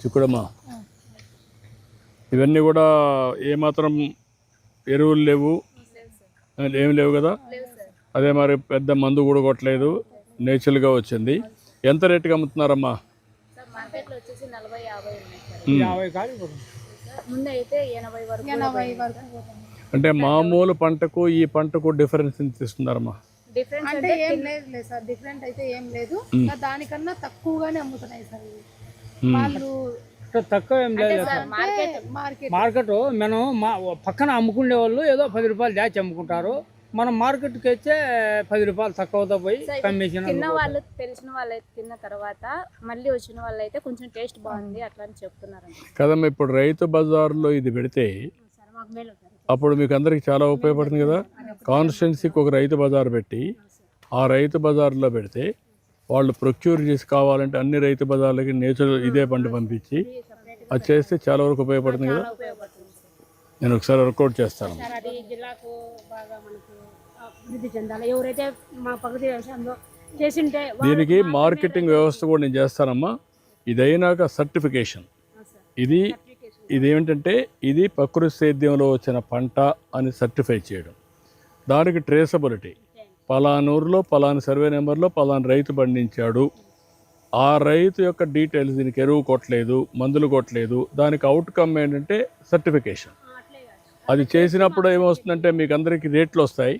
చిక్కుడమ్మా ఇవన్నీ కూడా ఏమాత్రం ఎరువులు లేవు. ఏమి లేవు కదా? అదే మరి పెద్ద మందు కూడా కొట్టలేదు. నేచురల్గా వచ్చింది. ఎంత రేటుకి అమ్ముతున్నారమ్మా. అంటే మామూలు పంటకు ఈ పంటకు డిఫరెన్స్ ఎంత ఇస్తున్నారమ్మా డిఫరెన్స్ అంటే ఏం లేదు సార్ డిఫరెంట్ అయితే ఏం లేదు. దానికన్నా తక్కువగానే అమ్ముతున్నాయి సార్. వాళ్ళు తక్కువ ఏం లేదు సార్ మార్కెట్ మార్కెట్. మార్కెట్ మనం మా పక్కన అమ్ముకునే వాళ్ళు ఏదో పది రూపాయలు దాచి అమ్ముకుంటారు. మనం మార్కెట్కి వచ్చే పది రూపాయలు తక్కువతో పోయి కమిషన్ తిన్న వాళ్ళు తెలిసిన వాళ్ళు అయితే తిన్న తర్వాత మళ్ళీ వచ్చిన వాళ్ళు అయితే కొంచెం టేస్ట్ బాగుంది అట్లా అని చెప్తున్నారండి. కదమ్మా ఇప్పుడు రైతు బజార్లో ఇది పెడితే అప్పుడు మీకు అందరికి చాలా ఉపయోగపడుతుంది కదా? కాన్స్టిట్యున్సీకి ఒక రైతు బజార్ పెట్టి ఆ రైతు బజార్లో పెడితే వాళ్ళు ప్రొక్యూర్ చేసి కావాలంటే అన్ని రైతు బజార్లకి నేచురల్ ఇదే పంట పంపించి అది చేస్తే చాలా వరకు ఉపయోగపడుతుంది కదా. నేను ఒకసారి వర్కౌట్ చేస్తాను. సార్ అది జిల్లాకు బాగా మనకు అభివృద్ధి చెందాలి. ఎవరైతే మా ప్రకృతి వ్యవసాయంలో చేసింటే వా- దీనికి మార్కెటింగ్ వ్యవస్థ కూడా నేను చేస్తానమ్మా. ఇది అయినాక సర్టిఫికేషన్. ఇది ఇది ఏమిటంటే ఇది ప్రకృతి సేద్యంలో వచ్చిన పంట అని సర్టిఫై చేయడం. దానికి ట్రేసబిలిటీ. పలానూరులో పలానా సర్వే నెంబర్లో పలానా రైతు పండించాడు. ఆ రైతు యొక్క డీటెయిల్స్ దీనికి ఎరువు కొట్టలేదు మందులు కొట్టలేదు. దానికి అవుట్కమ్ ఏంటంటే సర్టిఫికేషన్ అది చేసినప్పుడు ఏమొస్తుందంటే మీకు అందరికీ రేట్లు వస్తాయి.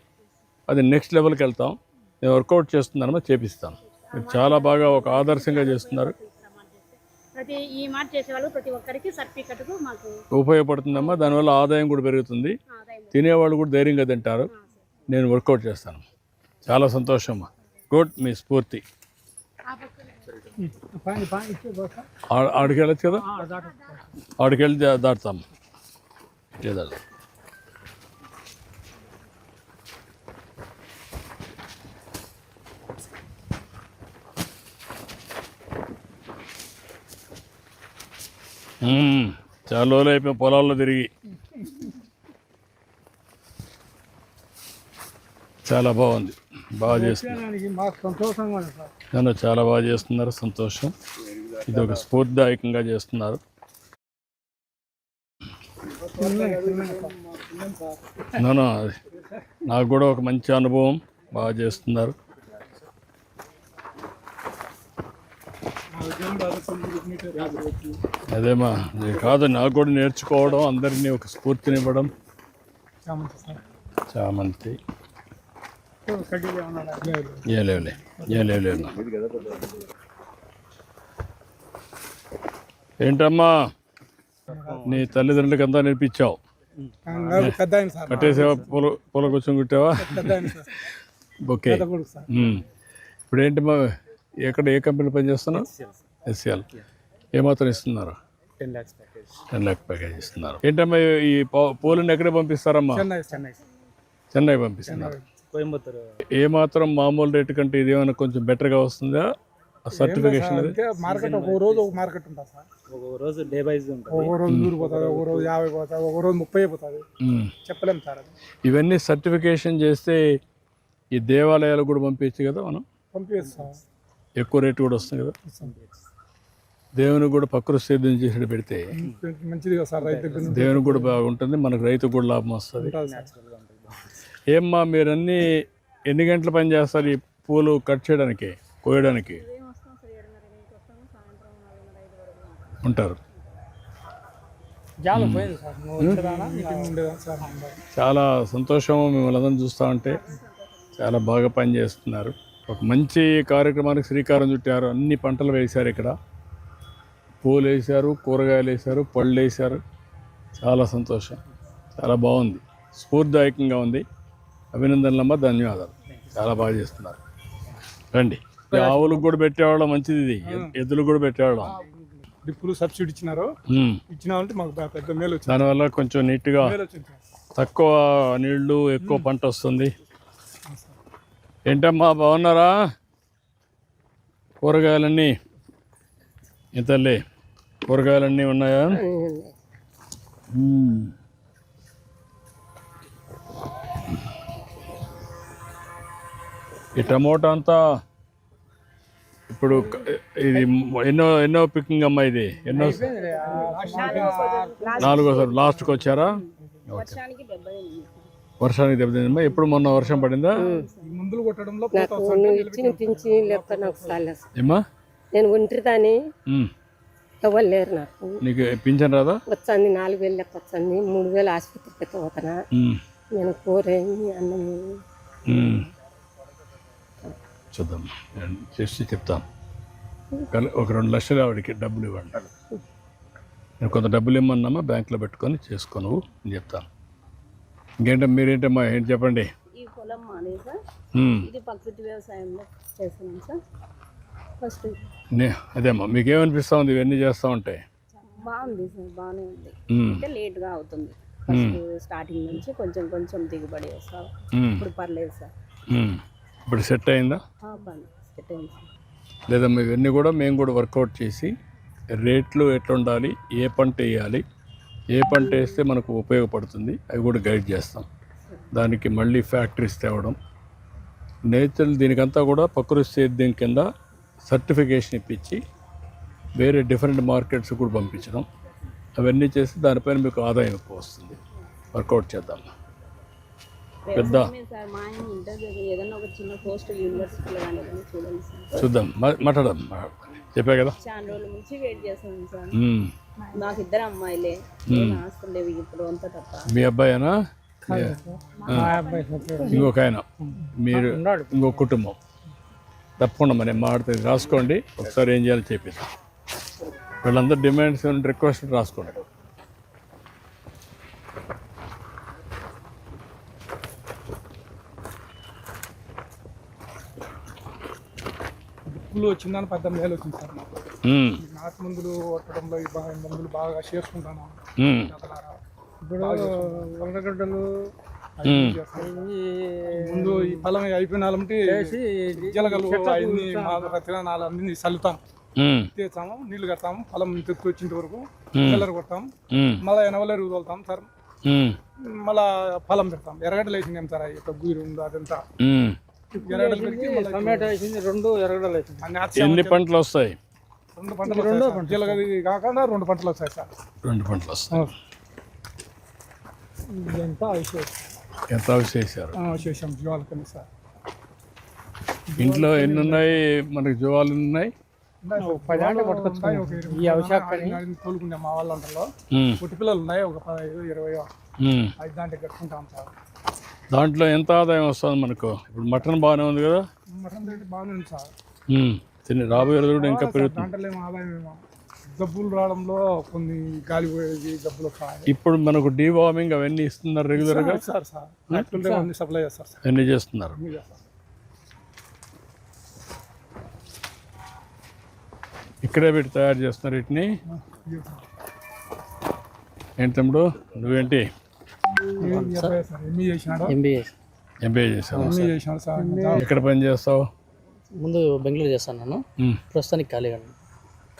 అది నెక్స్ట్ లెవెల్కి వెళ్తాం. నేను వర్కౌట్ చేస్తున్నానమ్మా చేపిస్తాను. మీరు చాలా బాగా ఒక ఆదర్శంగా చేస్తున్నారు. ప్రతి ఈ మాట చేసే వాళ్ళు ప్రతి ఒక్కరికి సర్టిఫికెట్ మాకు ఉపయోగపడుతుందమ్మా. దానివల్ల ఆదాయం కూడా పెరుగుతుంది. తినేవాళ్ళు కూడా ధైర్యంగా తింటారు. నేను వర్కౌట్ చేస్తాను. చాలా సంతోషం. గుడ్ మీ స్ఫూర్తి. ఆడికి వెళ్ళచ్చు కదా? ఆడికి వెళ్ళి దాటుతాం. లేదా? చాలా రోజులు అయిపోయి పొలాల్లో తిరిగి. చాలా బాగుంది. బాగా చేస్తున్నారు. చాలా బాగా చేస్తున్నారు సంతోషం. ఇది ఒక స్ఫూర్తిదాయకంగా చేస్తున్నారు. నన్ను నాకు కూడా ఒక మంచి అనుభవం బాగా చేస్తున్నారు. అదేమా కాదు నాకు కూడా నేర్చుకోవడం అందరినీ ఒక స్ఫూర్తినివ్వడం. చామంతి. ఏంటమ్మా? నీ తల్లిదండ్రులకి అంతా నేర్పించావు. కట్టేసావా? పూల పూల కూర్చొని కుట్టావా? ఓకే. ఇప్పుడు ఏంటమ్మా? ఎక్కడ ఏ కంపెనీ పనిచేస్తున్నావు? ఎస్సీఎల్. ఏమాత్రం ఇస్తున్నారు? టెన్ ల్యాక్ ప్యాకేజ్ ఇస్తున్నారు. ఏంటమ్మా ఈ- పూలను ఎక్కడ పంపిస్తారమ్మా? చెన్నై పంపిస్తున్నారు. కోయంబత్తూరు. ఏ మాత్రం మామూలు రేటు కంటే ఇది ఏమైనా కొంచెం బెటర్గా వస్తుందా? సర్టిఫికేషన్ మార్కెట్ ఒక రోజు ఒక మార్కెట్ ఉంటుంది సార్. ఒక రోజు డే ఉంటుంది. ఒక రోజు నూరు పోతుంది ఒక రోజు యాభై పోతుంది ఒక రోజు ముప్పై పోతుంది. ఉమ్. చెప్పలేము సార్ ఇవన్నీ సర్టిఫికేషన్ చేస్తే ఈ దేవాలయాలు కూడా పంపించచ్చు కదా మనం? పంపిస్తాం ఎక్కువ రేటు కూడా వస్తుంది కదా? దేవునికి కూడా ప్రకృతి సేద్యం చేసి పెడితే మంచిది కదా సార్ రైతు దేవునికి కూడా బాగుంటుంది మనకు రైతుకు కూడా లాభం వస్తుంది. ఏమ్మా మీరన్నీ ఎన్ని గంటల పని చేస్తారు ఈ పూలు కట్ చేయడానికి కోయడానికి. ఉంటారు. చాలా సంతోషం మిమ్మల్ని అందరం చూస్తూ ఉంటే. చాలా బాగా పనిచేస్తున్నారు ఒక మంచి కార్యక్రమానికి శ్రీకారం చుట్టారు. అన్ని పంటలు వేశారు ఇక్కడ. పూలు వేశారు కూరగాయలు వేశారు పళ్ళు వేశారు. చాలా సంతోషం. చాలా బాగుంది. స్ఫూర్తిదాయకంగా ఉంది. అభినందనలమ్మ ధన్యవాదాలు. చాలా బాగా చేస్తున్నారు. రండి. ఆవులకు కూడా పెట్టేవాళ్ళం మంచిది ఇది. ఎద్దులు కూడా పెట్టేవాళ్ళం. ఇప్పుడు సబ్సిడీ ఇచ్చినారు. ఇచ్చిన అంటే మాకు పెద్ద మేలు వచ్చింది. దానివల్ల కొంచెం నీట్గా తక్కువ నీళ్ళు ఎక్కువ పంట వస్తుంది. ఏంటమ్మా బాగున్నారా? కూరగాయలన్నీ? ఈ తల్లి కూరగాయలన్నీ ఉన్నాయా? ఈ టమోటా అంతా ఇప్పుడు ఇది ఎన్నో ఎన్నో పికింగ్ అమ్మా ఇది? ఎన్నో నాలుగోసారి లాస్ట్కి వచ్చారా? వర్షానికి దెబ్బతింది వర్షానికి దెబ్బతిందమ్మా ఎప్పుడు మొన్న వర్షం పడిందా? మందులు కొట్టడంలో నాకు ఇచ్చిన ఏమ్మా? నేను ఒంటరిదాని. ఎవరు లేరు నాకు. నీకు పింఛన్ రాదా? వచ్చింది నాలుగు వేలు లెక్క వచ్చింది మూడు వేలు ఆసుపత్రికి పోతున్నా. ఉమ్. నేను కూరేమి అన్నం. చూద్దాం. నేను చేసి చెప్తాను. కానీ ఒక రెండు లక్షలు ఆవిడకి డబ్బులు ఇవ్వండి. నేను కొంత డబ్బులు ఇమ్మన్నామా బ్యాంకులో పెట్టుకొని చేసుకోను నేను చెప్తాను. ఇంకేంటే మీరేంటమ్మా ఏంటి చెప్పండి? ఈ పొలం మాది సార్. ఇది ప్రకృతి వ్యవసాయంలో చేస్తున్నాం సార్. ఫస్ట్ నే అదేమ్మా మీకేమనిపిస్తూ ఉంది? ఇవన్నీ చేస్తూ ఉంటే. బాగుంది సార్ బాగానే ఉంది. అంటే లేట్గా అవుతుంది. ఫస్ట్ స్టార్టింగ్ నుంచి కొంచెం కొంచెం దిగుబడి వస్తాం. ఇప్పుడు పర్లేదు సార్. ఇప్పుడు సెట్ అయిందా? లేదమ్మా ఇవన్నీ కూడా మేము కూడా వర్కౌట్ చేసి రేట్లు ఎట్లా ఉండాలి ఏ పంట వేయాలి ఏ పంట వేస్తే మనకు ఉపయోగపడుతుంది అవి కూడా గైడ్ చేస్తాం. దానికి మళ్ళీ ఫ్యాక్టరీస్ తేవడం. నేచర్ దీనికంతా కూడా ప్రకృతి సేద్యం కింద సర్టిఫికేషన్ ఇప్పించి వేరే డిఫరెంట్ మార్కెట్స్ కూడా పంపించడం. అవన్నీ చేసి దానిపైన మీకు ఆదాయం ఎక్కువ వస్తుంది. వర్కౌట్ చేద్దాం. పెద్ద. వ్యవసాయమే సార్ మా ఆయన ఇంటర్ చదివి ఏదైనా ఒక చిన్న పోస్ట్ యూనివర్సిటీలో కానీ ఏదైనా చూడండి సార్. చూద్దాం. మాట్లాడదాం. చెప్పా కదా. చాలా రోజుల నుంచి వెయిట్ చేస్తాను సార్. నాకు ఇద్దరు అమ్మాయిలే. ఇప్పుడు అంతా తప్ప. మీ అబ్బాయేనా. ఇంకొక ఆయన. మీరు. ఇంకొక కుటుంబం. తప్పకుండా మరి మాట్లాడుతుంది రాసుకోండి. ఒకసారి ఏం చేయాలో చెప్పేసి. వీళ్ళందరూ డిమాండ్స్ రిక్వెస్ట్ రాసుకోండి. పులు వచ్చిందని పద్దెనిమిది వేలు వచ్చింది సార్ నాటు మందులు కొట్టడంలో బాగా మందులు బాగా చేసుకుంటాను. ఇప్పుడు మ్మ్. ముందు ఈ పొలం అయిపోయిన వాళ్ళంటే వేసి జీలగలు అన్ని తిరణాలు అన్ని చల్లుతాం. తీస్తాము నీళ్ళు కడతాము పొలం తెచ్చి వచ్చిన వరకు. పిల్లలు కొడతాం. మళ్ళీ ఎనవలేరు తోలుతాం సార్. మళ్ళా పొలం పెడతాం ఎర్రగడ్డలు వేసినాం సార్ ఈ యొక్క గురి ఉంది అదంతా టమాటా వేసింది రెండు ఎరగడలు వేసింది. ఎన్ని పంటలు వస్తాయి? రెండు పంటలు. జీలగది కాకుండా రెండు పంటలు వస్తాయి సార్. రెండు పంటలు వస్తాయి. ఎంత చేసాం జీవాలకని సార్. ఇంట్లో ఎన్ని ఉన్నాయి? మనకి జువాలు ఉన్నాయి? పది పట్టుకొచ్చుకున్నాం. ఈ అవశాఖని మా వాళ్ళ మ్మ్. పుట్టి పిల్లలు ఉన్నాయి ఒక పదహైదు ఇరవై. ఐదు దాంట్లో కట్టుకుంటాం సార్. దాంట్లో ఎంత ఆదాయం వస్తుంది మనకు? ఇప్పుడు మటన్ బాగానే ఉంది కదా? మటన్ రేటు బాగానే ఉంది సార్. మ్మ్. తిని రాబోయే రోజులు ఇంకా పెరుగుతుంది. ఆదాయం ఏమో జబ్బులు రావడంలో కొన్ని గాలి పోయేది జబ్బులు వస్తాయి. ఇప్పుడు మనకు డీవార్మింగ్ అవన్నీ ఇస్తున్నారు రెగ్యులర్గా సార్ సార్ ఫ్యాక్టరీలో అన్ని సప్లై చేస్తారు సార్. అన్నీ చేస్తున్నారు. అన్ని చేస్తారు. ఇక్కడే పెట్టి తయారు చేస్తున్నారు వీటిని. ఏంటి తమ్ముడు? నువ్వేంటి? ఎంబీఏ ఎంబీఏ చేసావు ఎక్కడ పని చేస్తావు? ముందు బెంగళూరు చేస్తాను. ప్రస్తుతానికి ఖాళీగా ఉన్నాను.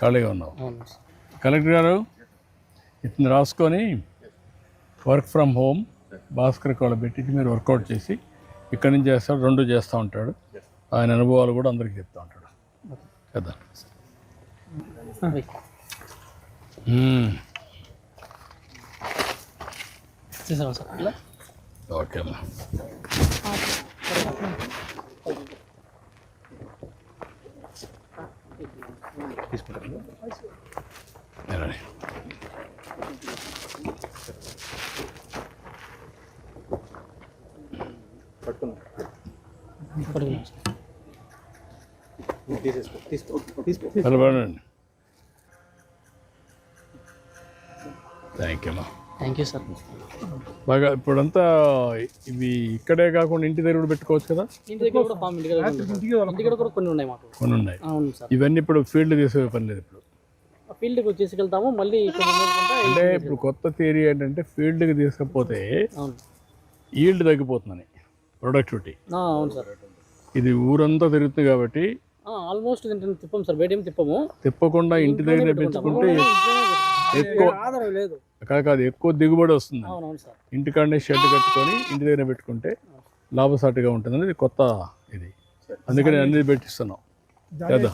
ఖాళీగా ఉన్నావు? అవును సార్. కలెక్టర్ గారు ఇతను రాసుకొని work from home Bhaskar call పెట్టించి మీరు వర్కౌట్ చేసి ఇక్కడి నుంచి చేస్తాడు రెండు చేస్తూ ఉంటాడు. ఆయన అనుభవాలు కూడా అందరికీ చెప్తూ ఉంటాడు. కదా? చేశాను సార్ ఓకే అమ్మా సార్ నిలబడండి థ్యాంక్ యూ అమ్మా థ్యాంక్ యూ సార్ బాగా ఇప్పుడంతా ఇవి ఇక్కడే కాకుండా ఇంటి దగ్గర కూడా పెట్టుకోవచ్చు కదా? ఇంటి దగ్గర కూడా ఫామ్ ఇంటి దగ్గర కూడా ఉంది సార్. ఇంటి దగ్గర కూడా కొన్ని ఉన్నాయి మాకు. కొన్ని ఉన్నాయి. అవును సార్ ఇవన్నీ ఇప్పుడు ఫీల్డ్ తీసే పని లేదు ఇప్పుడు. ఫీల్డ్కి తీసుకెళ్తాము మళ్ళీ అంటే ఇప్పుడు కొత్త థియరీ ఏంటంటే ఫీల్డ్కి తీసుకపోతే అవును. ఈల్డ్ తగ్గిపోతుందని ప్రొడక్టివిటీ. ఆ, అవును సార్ ఇది ఊరంతా తిరుగుతుంది కాబట్టి ఆల్మోస్ట్ తిప్పము సార్ బయట ఏం తిప్పము. తిప్పకుండా ఇంటి దగ్గర పెంచుకుంటే ఎక్కువ ఆధారం లేదు. కాదు కాదు ఎక్కువ దిగుబడి వస్తుంది. ఇంటికాడనే షెడ్ కట్టుకొని ఇంటి దగ్గర పెట్టుకుంటే లాభసాటిగా ఉంటుంది ఇది కొత్త ఇది. అందుకని అన్ని పెట్టిస్తున్నాం. జాలి